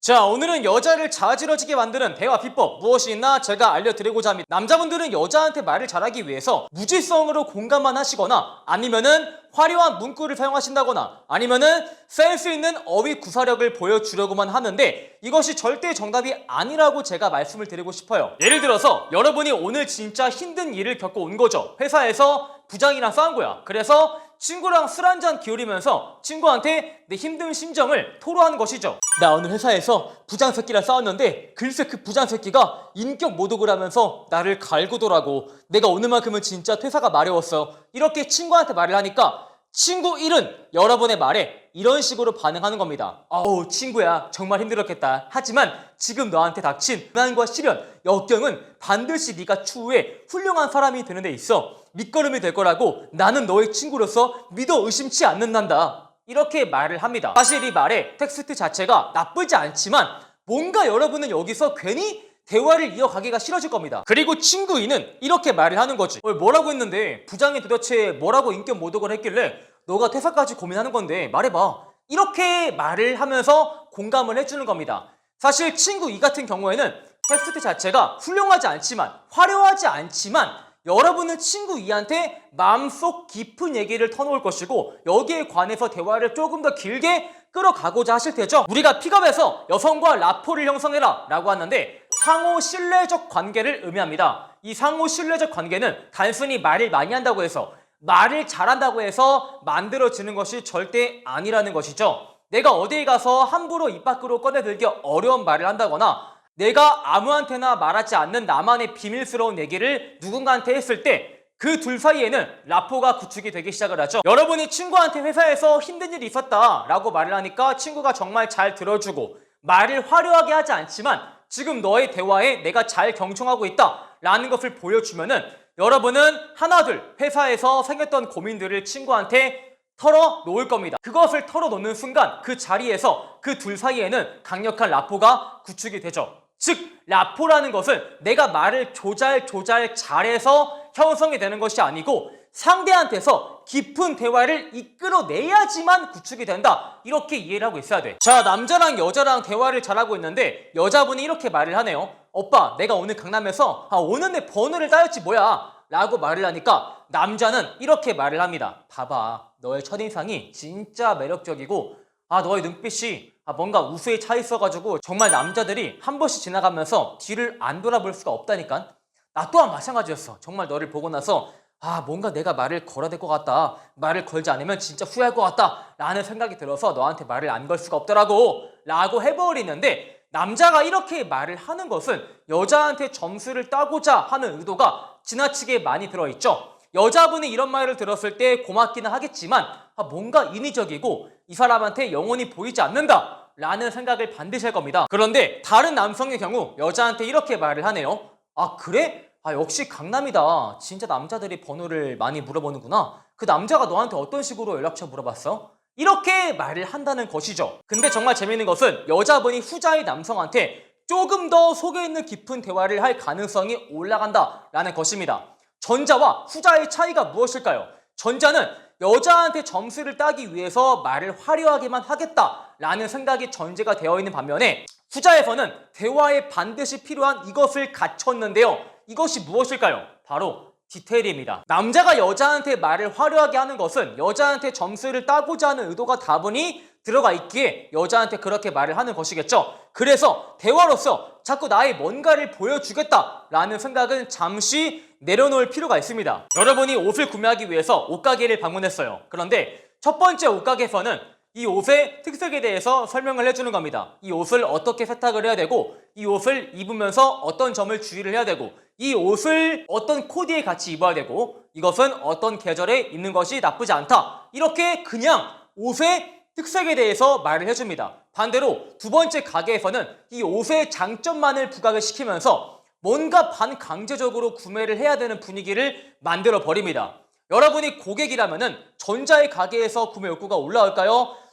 자 오늘은 여자를 자지러지게 만드는 대화 비법 무엇이 있나 제가 알려드리고자 합니다. 남자분들은 여자한테 말을 잘하기 위해서 무지성으로 공감만 하시거나 아니면은 화려한 문구를 사용하신다거나 아니면은 센스 있는 어휘 구사력을 보여주려고만 하는데 이것이 절대 정답이 아니라고 제가 말씀을 드리고 싶어요. 예를 들어서 여러분이 오늘 진짜 힘든 일을 겪고 온 거죠. 회사에서 부장이랑 싸운 거야. 그래서 친구랑 술 한 잔 기울이면서 친구한테 내 힘든 심정을 토로하는 것이죠. 나 오늘 회사에서 부장 새끼랑 싸웠는데 글쎄 그 부장 새끼가 인격 모독을 하면서 나를 갈구더라고. 내가 오늘만큼은 진짜 퇴사가 마려웠어. 이렇게 친구한테 말을 하니까 친구 1은 여러분의 말에 이런 식으로 반응하는 겁니다. 어우 친구야 정말 힘들었겠다. 하지만 지금 너한테 닥친 불안과 시련, 역경은 반드시 네가 추후에 훌륭한 사람이 되는 데 있어 밑거름이 될 거라고 나는 너의 친구로서 믿어 의심치 않는단다. 이렇게 말을 합니다. 사실 이 말의 텍스트 자체가 나쁘지 않지만 뭔가 여러분은 여기서 괜히 대화를 이어가기가 싫어질 겁니다. 그리고 친구 2는 이렇게 말을 하는 거지. 어, 뭐라고 했는데 부장이 도대체 뭐라고 인격 모독을 했길래 너가 퇴사까지 고민하는 건데 말해봐. 이렇게 말을 하면서 공감을 해주는 겁니다. 사실 친구 2 같은 경우에는 텍스트 자체가 훌륭하지 않지만 화려하지 않지만 여러분은 친구 2한테 마음속 깊은 얘기를 터놓을 것이고 여기에 관해서 대화를 조금 더 길게 끌어가고자 하실 테죠. 우리가 픽업에서 여성과 라포를 형성해라 라고 하는데 상호 신뢰적 관계를 의미합니다. 이 상호 신뢰적 관계는 단순히 말을 많이 한다고 해서 말을 잘한다고 해서 만들어지는 것이 절대 아니라는 것이죠. 내가 어디에 가서 함부로 입 밖으로 꺼내들기 어려운 말을 한다거나 내가 아무한테나 말하지 않는 나만의 비밀스러운 얘기를 누군가한테 했을 때 그 둘 사이에는 라포가 구축이 되기 시작을 하죠. 여러분이 친구한테 회사에서 힘든 일이 있었다 라고 말을 하니까 친구가 정말 잘 들어주고 말을 화려하게 하지 않지만 지금 너의 대화에 내가 잘 경청하고 있다 라는 것을 보여주면은 여러분은 하나둘 회사에서 생겼던 고민들을 친구한테 털어 놓을 겁니다. 그것을 털어 놓는 순간 그 자리에서 그 둘 사이에는 강력한 라포가 구축이 되죠. 즉 라포라는 것은 내가 말을 조잘 조잘 잘해서 형성이 되는 것이 아니고 상대한테서 깊은 대화를 이끌어내야지만 구축이 된다. 이렇게 이해를 하고 있어야 돼. 자, 남자랑 여자랑 대화를 잘하고 있는데 여자분이 이렇게 말을 하네요. 오빠, 내가 오늘 강남에서 아, 오는 내 번호를 따였지 뭐야. 라고 말을 하니까 남자는 이렇게 말을 합니다. 봐봐, 너의 첫인상이 진짜 매력적이고 아, 너의 눈빛이 아, 뭔가 우수에 차 있어가지고 정말 남자들이 한 번씩 지나가면서 뒤를 안 돌아볼 수가 없다니까. 나 또한 마찬가지였어. 정말 너를 보고 나서 아 뭔가 내가 말을 걸어야 될 것 같다. 말을 걸지 않으면 진짜 후회할 것 같다. 라는 생각이 들어서 너한테 말을 안 걸 수가 없더라고. 라고 해버리는데 남자가 이렇게 말을 하는 것은 여자한테 점수를 따고자 하는 의도가 지나치게 많이 들어있죠. 여자분이 이런 말을 들었을 때 고맙기는 하겠지만 아, 뭔가 인위적이고 이 사람한테 영혼이 보이지 않는다 라는 생각을 반드시 할 겁니다. 그런데 다른 남성의 경우 여자한테 이렇게 말을 하네요. 아 그래? 아 역시 강남이다. 진짜 남자들이 번호를 많이 물어보는구나. 그 남자가 너한테 어떤 식으로 연락처 물어봤어? 이렇게 말을 한다는 것이죠. 근데 정말 재밌는 것은 여자분이 후자의 남성한테 조금 더 속에 있는 깊은 대화를 할 가능성이 올라간다라는 것입니다. 전자와 후자의 차이가 무엇일까요? 전자는 여자한테 점수를 따기 위해서 말을 화려하게만 하겠다라는 생각이 전제가 되어 있는 반면에 후자에서는 대화에 반드시 필요한 이것을 갖췄는데요. 이것이 무엇일까요? 바로 디테일입니다. 남자가 여자한테 말을 화려하게 하는 것은 여자한테 점수를 따고자 하는 의도가 다분히 들어가 있기에 여자한테 그렇게 말을 하는 것이겠죠. 그래서 대화로서 자꾸 나의 뭔가를 보여주겠다라는 생각은 잠시 내려놓을 필요가 있습니다. 여러분이 옷을 구매하기 위해서 옷가게를 방문했어요. 그런데 첫 번째 옷가게에서는 이 옷의 특색에 대해서 설명을 해주는 겁니다. 이 옷을 어떻게 세탁을 해야 되고 이 옷을 입으면서 어떤 점을 주의를 해야 되고 이 옷을 어떤 코디에 같이 입어야 되고 이것은 어떤 계절에 입는 것이 나쁘지 않다. 이렇게 그냥 옷의 특색에 대해서 말을 해줍니다. 반대로 두 번째 가게에서는 이 옷의 장점만을 부각을 시키면서 뭔가 반강제적으로 구매를 해야 되는 분위기를 만들어 버립니다. 여러분이 고객이라면은 전자의 가게에서 구매 욕구가 올라올까요?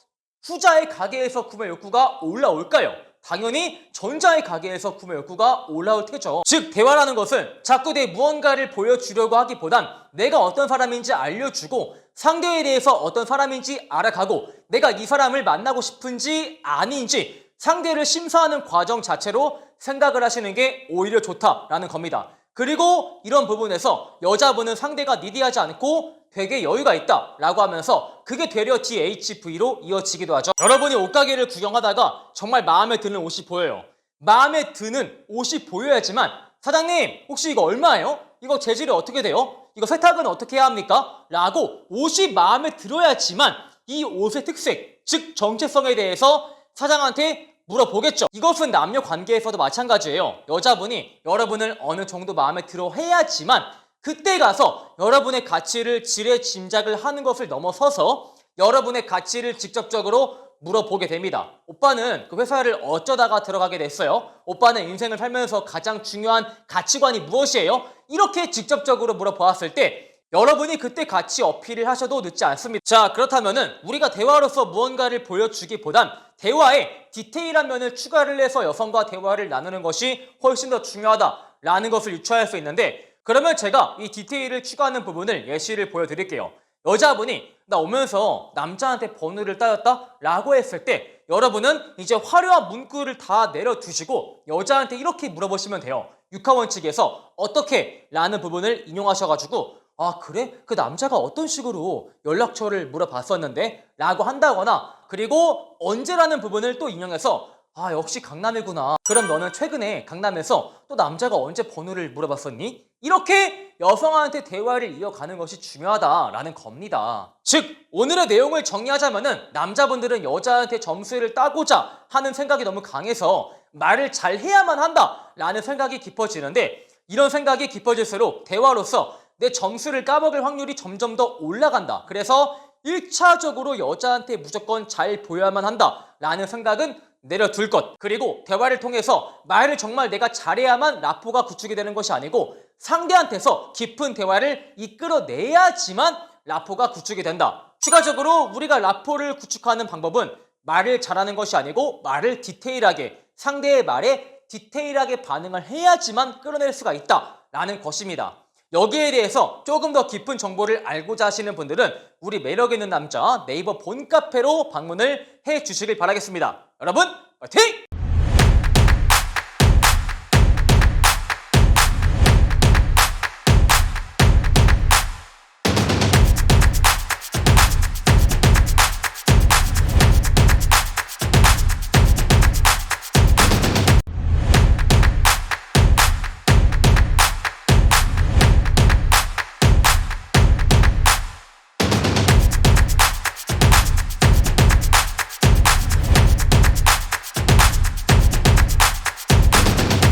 후자의 가게에서 구매 욕구가 올라올까요? 당연히 전자의 가게에서 구매 욕구가 올라올 테죠. 즉 대화라는 것은 자꾸 내 무언가를 보여주려고 하기보단 내가 어떤 사람인지 알려주고 상대에 대해서 어떤 사람인지 알아가고 내가 이 사람을 만나고 싶은지 아닌지 상대를 심사하는 과정 자체로 생각을 하시는 게 오히려 좋다라는 겁니다. 그리고 이런 부분에서 여자분은 상대가 니디하지 않고 되게 여유가 있다 라고 하면서 그게 되려 DHV로 이어지기도 하죠. 여러분이 옷가게를 구경하다가 정말 마음에 드는 옷이 보여요. 마음에 드는 옷이 보여야지만 사장님 혹시 이거 얼마예요? 이거 재질이 어떻게 돼요? 이거 세탁은 어떻게 해야 합니까? 라고 옷이 마음에 들어야지만 이 옷의 특색, 즉 정체성에 대해서 사장한테 물어보겠죠. 이것은 남녀 관계에서도 마찬가지예요. 여자분이 여러분을 어느 정도 마음에 들어 해야지만 그때 가서 여러분의 가치를 지레 짐작을 하는 것을 넘어서서 여러분의 가치를 직접적으로 물어보게 됩니다. 오빠는 그 회사를 어쩌다가 들어가게 됐어요? 오빠는 인생을 살면서 가장 중요한 가치관이 무엇이에요? 이렇게 직접적으로 물어보았을 때 여러분이 그때 같이 어필을 하셔도 늦지 않습니다. 자, 그렇다면은 우리가 대화로서 무언가를 보여주기보단 대화에 디테일한 면을 추가를 해서 여성과 대화를 나누는 것이 훨씬 더 중요하다라는 것을 유추할 수 있는데 그러면 제가 이 디테일을 추가하는 부분을 예시를 보여드릴게요. 여자분이 나 오면서 남자한테 번호를 따였다? 라고 했을 때 여러분은 이제 화려한 문구를 다 내려두시고 여자한테 이렇게 물어보시면 돼요. 육하원칙에서 어떻게? 라는 부분을 인용하셔가지고 아 그래? 그 남자가 어떤 식으로 연락처를 물어봤었는데? 라고 한다거나 그리고 언제라는 부분을 또 인용해서 아 역시 강남이구나 그럼 너는 최근에 강남에서 또 남자가 언제 번호를 물어봤었니? 이렇게 여성한테 대화를 이어가는 것이 중요하다라는 겁니다 즉 오늘의 내용을 정리하자면 은 남자분들은 여자한테 점수를 따고자 하는 생각이 너무 강해서 말을 잘 해야만 한다라는 생각이 깊어지는데 이런 생각이 깊어질수록 대화로서 내 점수를 까먹을 확률이 점점 더 올라간다. 그래서 1차적으로 여자한테 무조건 잘 보여야만 한다 라는 생각은 내려둘 것. 그리고 대화를 통해서 말을 정말 내가 잘해야만 라포가 구축이 되는 것이 아니고 상대한테서 깊은 대화를 이끌어내야지만 라포가 구축이 된다. 추가적으로 우리가 라포를 구축하는 방법은 말을 잘하는 것이 아니고 말을 디테일하게 상대의 말에 디테일하게 반응을 해야지만 끌어낼 수가 있다라는 것입니다. 여기에 대해서 조금 더 깊은 정보를 알고자 하시는 분들은 우리 매력 있는 남자 네이버 본 카페로 방문을 해 주시길 바라겠습니다. 여러분, 화이팅!